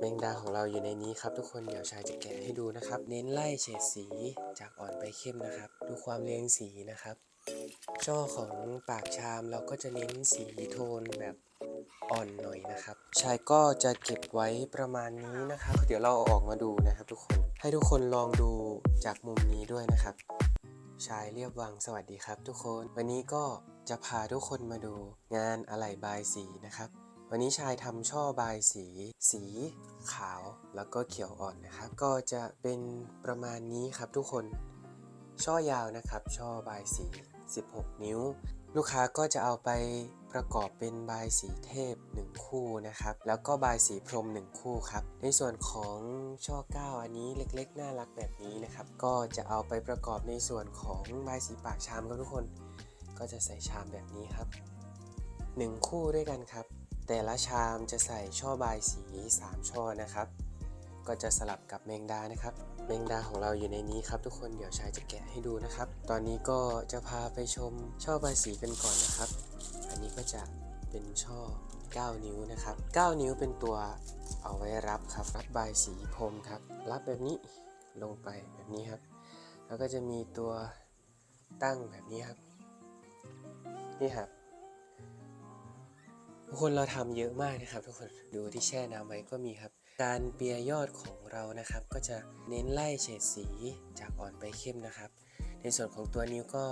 แมงดาของเราอยู่ในนี้ครับทุกคนเดี๋ยวชายจะแกะให้ดูนะครับ เน้นไล่เฉดสีจากอ่อนไปเข้มนะครับ ดูความเรียงสีนะครับ ช่อของปากชามเราก็จะเน้นสีโทนแบบอ่อนหน่อยนะครับ ชายก็จะเก็บไว้ประมาณนี้นะครับ เดี๋ยวเราเอาออกมาดูนะครับทุกคน ให้ทุกคนลองดูจากมุมนี้ด้วยนะครับ ชายเรียบวังสวัสดีครับ ทุกคน วันนี้ก็จะพาทุกคนมาดูงานอะไหล่บายสีนะครับ วันนี้ชายทำช่อบายสี สีขาวแล้วก็เขียวอ่อนนะครับ ก็จะเป็นประมาณนี้ครับทุกคน ช่อยาวนะครับ ช่อบายสี 16 นิ้ว ลูกค้าก็จะเอาไปประกอบเป็นบายสีเทพ 1 คู่นะครับ แล้วก็บายสีพรม 1 คู่ครับ ในส่วนของช่อ 9 อันนี้เล็กๆ น่ารักแบบนี้นะครับ ก็จะเอาไปประกอบในส่วนของบายสีปากชามครับทุกคน ก็จะใส่ชามแบบนี้ครับ 1 คู่ด้วยกันครับ แต่ละชามจะใส่ช่อบายสี 3 ช่อนะครับ ก็จะสลับกับแมงดานะครับ แมงดาของเราอยู่ในนี้ครับ ทุกคนเดี๋ยวชายจะแกะให้ดูนะครับ ตอนนี้ก็จะพาไปชมช่อบายสีกันก่อนนะครับ อันนี้ก็จะเป็นช่อ 9 นิ้วนะครับ 9 นิ้วเป็นตัวเอาไว้รับครับรับบายสีพรมครับ รับแบบนี้ลงไปแบบนี้ครับ แล้วก็จะมีตัวตั้งแบบนี้ครับ นี่ครับ ทุกคนเราทำเยอะมากนะครับ ทุกคนดูที่แช่น้ำไว้ก็มีครับ การเปียยอดของเรานะครับ ก็จะเน้นไล่เฉดสีจากอ่อนไปเข้มนะครับ ในส่วนของตัวนิ้วก็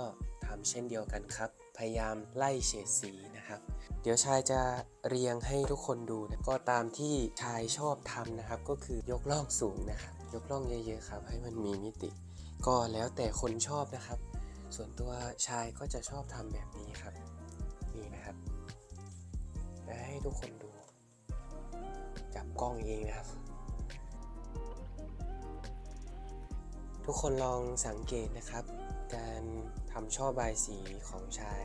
ทำเช่นเดียวกันครับ พยายามไล่เฉดสีนะครับ เดี๋ยวชายจะเรียงให้ทุกคนดูนะก็ตามที่ชายชอบทำนะครับ ก็คือยกล่องสูงนะครับยกล่องเยอะๆครับ ให้มันมีมิติ ก็แล้วแต่คนชอบนะครับ ส่วนตัวชายก็จะชอบทำแบบนี้ครับ ทุกคนดู จับกล้องเองนะครับ ทุกคนลองสังเกตนะครับ การทำช่อบายสีของชาย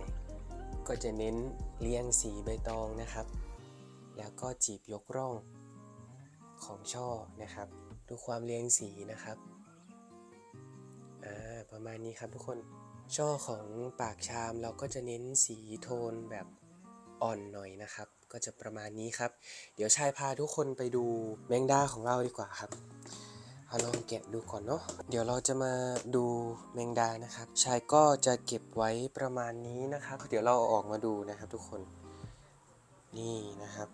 ก็จะเน้นเรียงสีใบตองนะครับ แล้วก็จีบยกร่องของช่อนะครับ ดูความเรียงสีนะครับอ่าประมาณนี้ครับทุกคนช่อของปากชามเราก็จะเน้นสีโทนแบบอ่อนหน่อยนะครับ ก็จะประมาณนี้ครับ เดี๋ยวชายพาทุกคนไปดูแมงดาของเราดีกว่าครับเอาลองแกะดูก่อนเนาะเดี๋ยวเราจะมาดูแมงดานะครับ ชายก็จะเก็บไว้ประมาณนี้นะครับ เดี๋ยวเราอออกมาดูนะครับทุกคน นี่นะครับ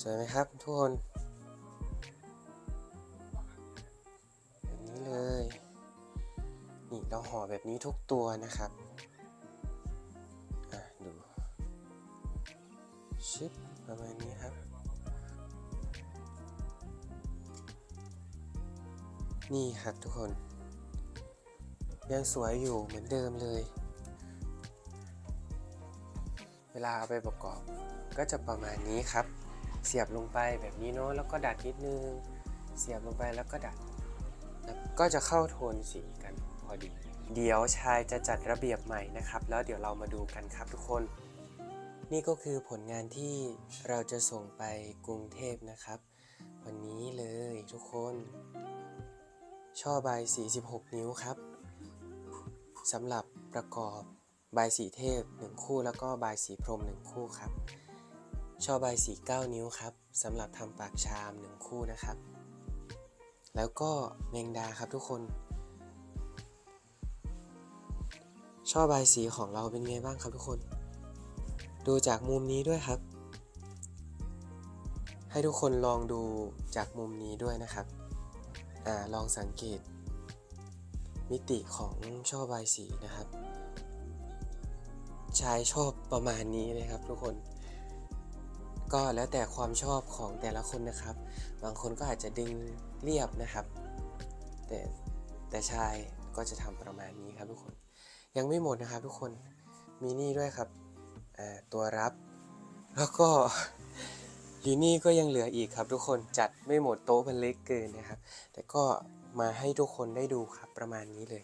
สวยไหมครับทุกคนแบบนี้เลย นี่เราห่อแบบนี้ทุกตัวนะครับ ชิปประมาณนี้ครับ นี่ครับทุกคน ยังสวยอยู่เหมือนเดิมเลย เวลาเอาไปประกอบก็จะประมาณนี้ครับ เสียบลงไปแบบนี้เนาะแล้วก็ดัดนิดนึง เสียบลงไปแล้วก็ดัด ก็จะเข้าโทนสีกันพอดี เดี๋ยวชายจะจัดระเบียบใหม่นะครับ แล้วเดี๋ยวเรามาดูกันครับทุกคน นี่ก็คือผลงานที่เราจะส่งไปกรุงเทพนะครับ วันนี้เลยทุกคน ช่อใบายสี16นิ้วครับสำหรับประกอบใบสีเทพ 1 คู่แล้วก็ใบสีพรหม1 คู่ครับ ช่อใบสี 9 นิ้วครับสำหรับทำปากชาม 1 คู่นะครับ แล้วก็แมงดาครับทุกคน ช่อใบสีของเราเป็นไงบ้างครับทุกคน ดูจากมุมนี้ด้วยครับ ให้ทุกคนลองดูจากมุมนี้ด้วยนะครับอ่าลองสังเกต มิติของช่อบายสีนะครับ ชายชอบประมาณนี้เลยครับทุกคนก็แล้วแต่ความชอบของแต่ละคนนะครับ บางคนก็อาจจะดึงเรียบนะครับ แต่แต่ชายก็จะทำประมาณนี้ครับทุกคน ยังไม่หมดนะครับทุกคน มีนี่ด้วยครับ ตัวรับ แล้วก็อยู่นี่ก็ยังเหลืออีกครับ ทุกคนจัดไม่หมดโต๊ะมันเล็กเกินนะครับ แต่ก็มาให้ทุกคนได้ดูครับประมาณนี้เลย